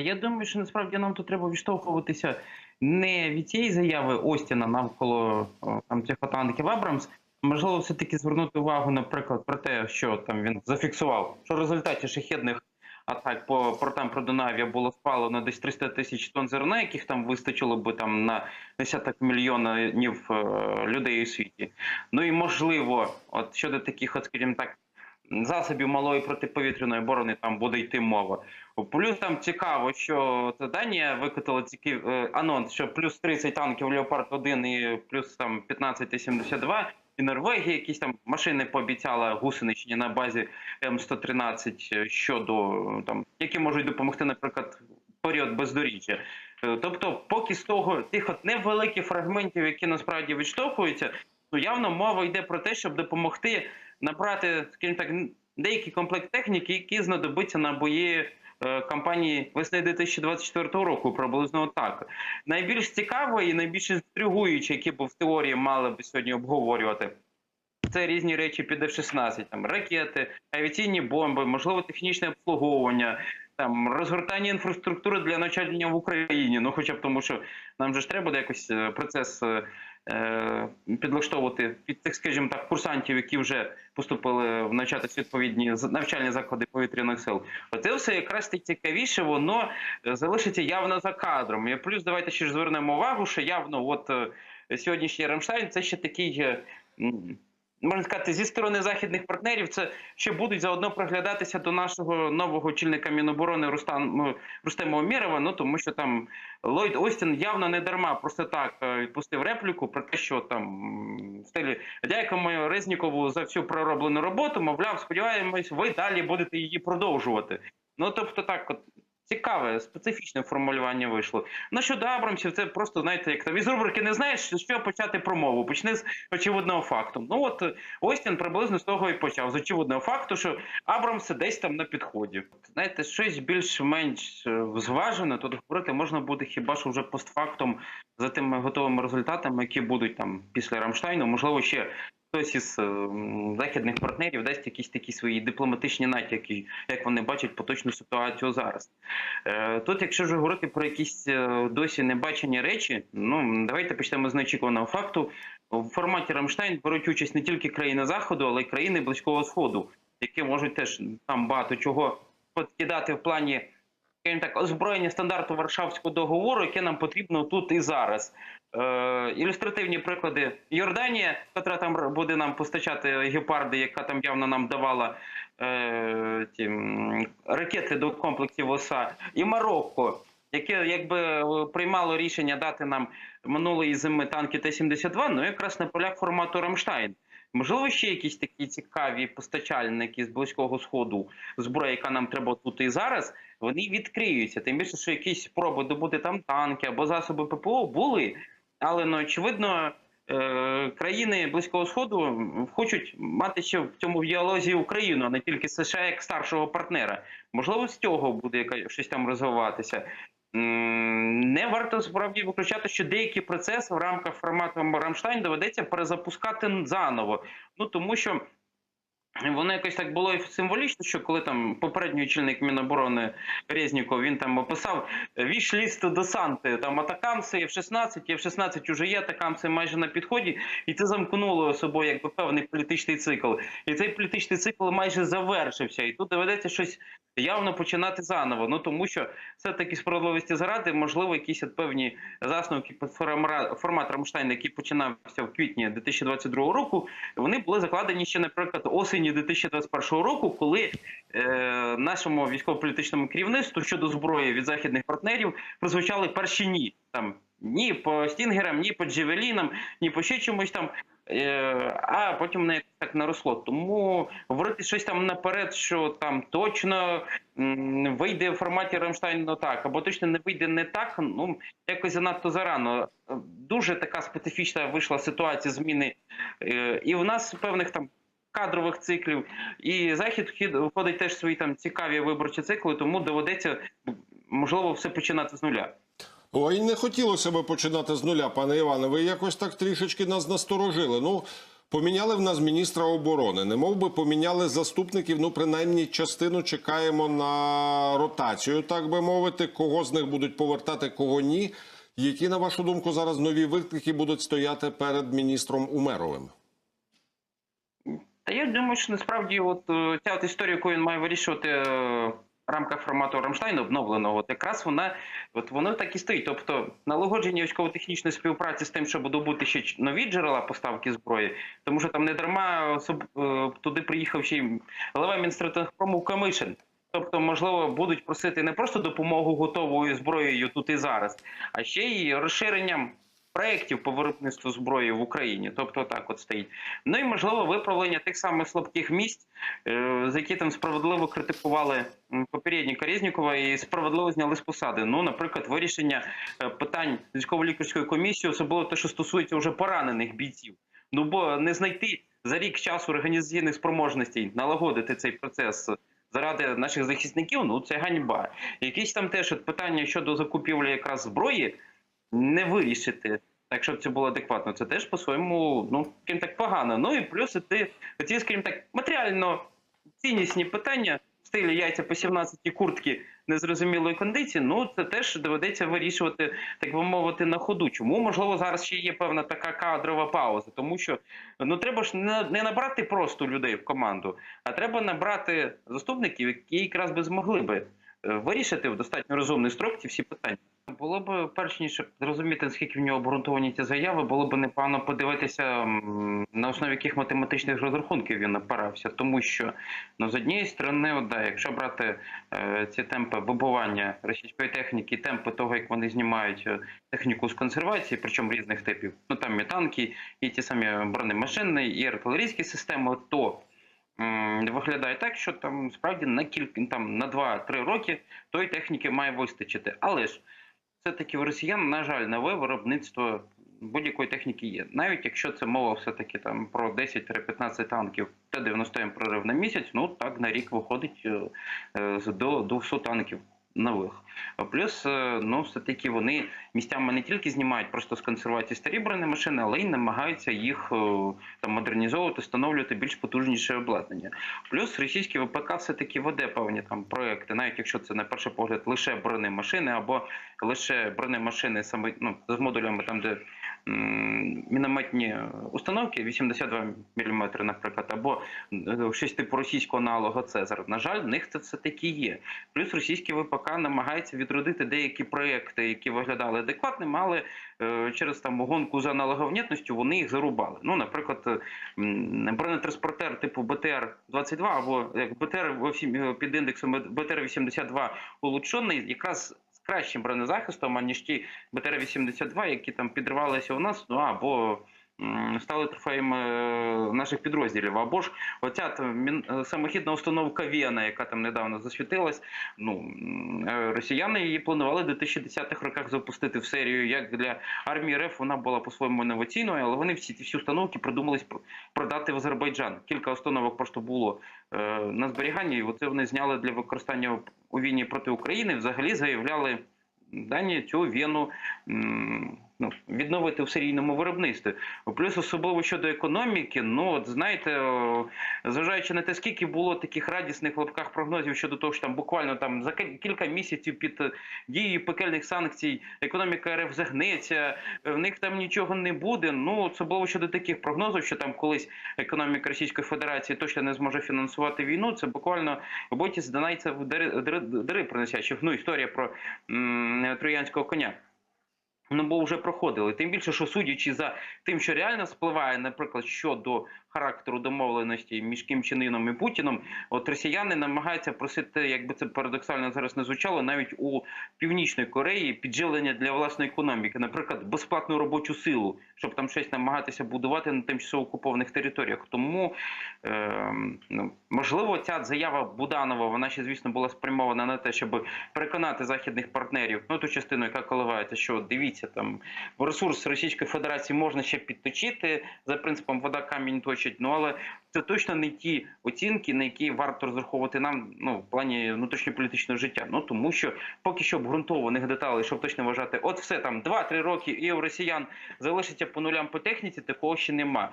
Я думаю, що насправді нам тут треба відштовхуватися не від цієї заяви Остіна навколо там цих танків Абрамс. Можливо, все-таки звернути увагу, наприклад, про те, що там він зафіксував, що в результаті шахідних атак по портам про Продунав'я було спалено десь 300 тисяч тонн зерна, яких там вистачило би там на десяток мільйонів е, людей у світі. Ну і можливо, от щодо таких, от, скажімо так, засобів малої протиповітряної оборони там буде йти мова. Плюс там цікаво, що от Данія викотила тільки е, анонс, що плюс 30 танків Леопард 1 і плюс там 15 Т-72. І Норвегія якісь там машини пообіцяла гусеничні на базі М113 щодо е, там, які можуть допомогти, наприклад, період бездоріжжя. Е, Тобто, поки з того тих от невеликих фрагментів, які насправді відштовхуються, ну явно мова йде про те, щоб допомогти набрати, скажімо так, деякий комплект техніки, які знадобиться на бої е, кампанії весни 2024 року, приблизно так. Найбільш цікаве і найбільш інтригуюче, які б в теорії мали б сьогодні обговорювати. Це різні речі під F-16, там ракети, авіаційні бомби, можливо, технічне обслуговування, там розгортання інфраструктури для навчання в Україні. Ну, хоча б тому, що нам же ж треба буде якось е, процес е, е, підлаштовувати під тих, скажімо так, курсантів, які вже поступили в навчатись відповідні навчальні заклади повітряних сил. Оце все якраз цікавіше, воно е, залишиться явно за кадром. І плюс давайте ще ж звернемо увагу, що явно, от е, сьогоднішній Рамштайн це ще такий. Е, Можна сказати, зі сторони західних партнерів це ще будуть заодно приглядатися до нашого нового очільника Міноборони Рустам Рустема Омєрова, ну тому що там Ллойд Остін явно не дарма просто так е, відпустив репліку про те, що там в стилі дякуємо Резнікову за всю пророблену роботу. Мовляв, сподіваємось, ви далі будете її продовжувати. Ну тобто, так, от цікаве, специфічне формулювання вийшло. Ну щодо Абрамсів, це просто знаєте, як там із рубрики не знаєш, чого почати промову. Почни з очевидного факту. Ну от Остін приблизно з того і почав з очевидного факту, що Абрамси десь там на підході. Знаєте, щось більш-менш е, зважене, тут говорити можна буде хіба що вже постфактум за тими готовими результатами, які будуть там після Рамштайну. Можливо, ще хтось із е, західних партнерів дасть якісь такі свої дипломатичні натяки, як вони бачать поточну ситуацію зараз. Е, Тут, якщо ж говорити про якісь е, досі небачені речі, ну давайте почнемо з неочікуваного факту. В форматі Рамштайн беруть участь не тільки країни Заходу, але й країни Близького Сходу, які можуть теж там багато чого підкидати в плані так, озброєння стандарту Варшавського договору, яке нам потрібно тут і зараз. Е, ілюстративні приклади Йорданія, яка там буде нам постачати гепарди, яка там явно нам давала е, ті, ракети до комплексів ОСА, і Марокко, яке якби е, приймало рішення дати нам минулої зими танки Т-72, ну якраз на полях формату Рамштайн. Можливо, ще якісь такі цікаві постачальники з близького сходу зброї, яка нам треба тут і зараз, вони відкриються. Тим більше, що якісь спроби добути там танки або засоби ППО були, але ну очевидно. е, Країни близького сходу хочуть мати ще в цьому діалозі Україну, а не тільки США як старшого партнера. Можливо, з цього буде щось там розвиватися. Не варто справді виключати, що деякі процеси в рамках формату Рамштайн доведеться перезапускати заново. Ну тому що воно якось так було і символічно, що коли там попередній очільник Міноборони Резніков, він там описав віш-ліст до Санти, там атакамси, F-16, F-16 уже є, атакамси майже на підході, і це замкнуло собою якби певний політичний цикл. І цей політичний цикл майже завершився. І тут доведеться щось явно починати заново. Ну тому що все-таки справедливості заради, можливо, якісь певні засновки під форма- формат Рамштайн, який починався в квітні 2022 року, вони були закладені ще, наприклад, осені 2021 року, коли е, нашому військово-політичному керівництву щодо зброї від західних партнерів прозвучали перші ні. Там ні по стінгерам, ні по джевелінам, ні по ще чомусь там. Е, а потім не так наросло. Тому говорити щось там наперед, що там точно вийде в форматі Рамштайн так, або точно не вийде не так. Ну якось занадто зарано. Е, Дуже така специфічна вийшла ситуація зміни е, і в нас певних там. Кадрових циклів і захід входить теж в свої там цікаві виборчі цикли, тому доведеться можливо все починати з нуля. Ой, не хотілося би починати з нуля, пане Іване. Ви якось так трішечки нас насторожили. Ну, Поміняли в нас міністра оборони. Не мов би поміняли заступників. Ну, принаймні, частину чекаємо на ротацію, так би мовити. Кого з них будуть повертати, кого ні. Які, на вашу думку, зараз нові виклики будуть стояти перед міністром Умеровим? Та я думаю, що насправді, от е, ця от історія, яку він має вирішувати е, в рамках формату Рамштайну обновленого, якраз вона от воно так і стоїть. Тобто налагодження військово-технічної співпраці з тим, щоб добути ще нові джерела поставки зброї, тому що там не дарма особ- е, туди приїхав ще й голова Мінстратегпрому Камишин. Тобто, можливо, будуть просити не просто допомогу готовою зброєю тут і зараз, а ще й розширенням проєктів по виробництву зброї в Україні. Тобто так от стоїть. Ну і можливо виправлення тих самих слабких місць, е, за які там справедливо критикували м, попередника Резнікова і справедливо зняли з посади. Ну, наприклад, вирішення е, питань військово-лікарської комісії, особливо те, що стосується вже поранених бійців. Ну бо не знайти за рік часу організаційних спроможностей налагодити цей процес. Заради наших захисників, ну це ганьба. Якісь там теж питання щодо закупівлі якраз зброї не вирішити, так щоб це було адекватно. Це теж по-своєму, ну скажімо так, погано. Ну і плюс ти ці, скажімо так, матеріально ціннісні питання в стилі яйця по 17 куртки незрозумілої кондиції. Ну це теж доведеться вирішувати, так би мовити, на ходу. Чому можливо зараз ще є певна така кадрова пауза, тому що ну треба ж не, набрати просто людей в команду, а треба набрати заступників, які якраз би змогли би вирішити в достатньо розумний строк ці всі питання. Було б перш ніж зрозуміти, наскільки в нього обґрунтовані ці заяви, було б непогано подивитися на основі яких математичних розрахунків він опирався. Тому що ну з однієї сторони, да, якщо брати е, ці темпи вибування російської техніки, темпи того, як вони знімають е, техніку з консервації, причому різних типів, ну там і танки, і ті самі бронемашини, і артилерійські системи, то виглядає так, що там справді на кілька там на 2-3 роки тої техніки має вистачити. Але ж все-таки в росіян, на жаль, нове виробництво будь-якої техніки є. Навіть якщо це мова все-таки там про 10-15 танків Т-90М прорив на місяць, ну так на рік виходить е, до 200 танків нових. Плюс, е, ну, все-таки вони місцями не тільки знімають просто з консервації старі бронемашини, але й намагаються їх е, там модернізовувати, встановлювати більш потужніше обладнання. Плюс російські ВПК все-таки веде певні там проекти, навіть якщо це на перший погляд лише бронемашини або лише бронемашини саме ну, з модулями там, де мінометні установки 82 мм, наприклад, або е, щось типу російського аналога Цезар. На жаль, в них це все таки є. Плюс російський ВПК намагається відродити деякі проекти, які виглядали адекватними, але е, через там гонку за аналоговнятністю вони їх зарубали. Ну, наприклад, е, бронетранспортер типу БТР-22 або як БТР під індексом БТР-82 улучшений, якраз кращим бронезахистом, аніж ті БТР-82, які там підривалися у нас, ну або стали трофеями е, наших підрозділів. Або ж оця там, е, самохідна установка Віана, яка там недавно засвітилась. Ну е, росіяни її планували до 2010-х роках запустити в серію. Як для армії РФ вона була по-своєму інноваційною, але вони всі ці всі установки продумались про- продати в Азербайджан. Кілька установок просто було на зберіганні, і оце вони зняли для використання у війні проти України. Взагалі заявляли дані цю м, ну, відновити в серійному виробництві. Плюс особливо щодо економіки, ну от знаєте, зважаючи на те, скільки було таких радісних лапках прогнозів щодо того, що там буквально там за кілька місяців під е, дією пекельних санкцій економіка РФ загнеться, е, в них там нічого не буде. Ну особливо щодо таких прогнозів, що там колись економіка Російської Федерації точно не зможе фінансувати війну. Це буквально боті з в дири, дири, дири приносячих. Ну історія про м, троянського коня. Ну, бо вже проходили. Тим більше, що судячи за тим, що реально спливає, наприклад, щодо характеру домовленості між Кім Чен Іном і Путіном, от росіяни намагаються просити, якби це парадоксально зараз не звучало, навіть у Північної Кореї підживлення для власної економіки, наприклад, безплатну робочу силу, щоб там щось намагатися будувати на тимчасово окупованих територіях. Тому е, можливо, ця заява Буданова, вона ще, звісно, була спрямована на те, щоб переконати західних партнерів, ну ту частину, яка коливається, що дивіться, там ресурс Російської Федерації можна ще підточити за принципом вода камінь точить. Ну але це точно не ті оцінки, на які варто розраховувати нам ну в плані внутрішньополітичного життя. Ну тому що поки що обґрунтованих деталей, щоб точно вважати, от все там 2-3 роки і у росіян залишиться по нулям по техніці, такого ще нема.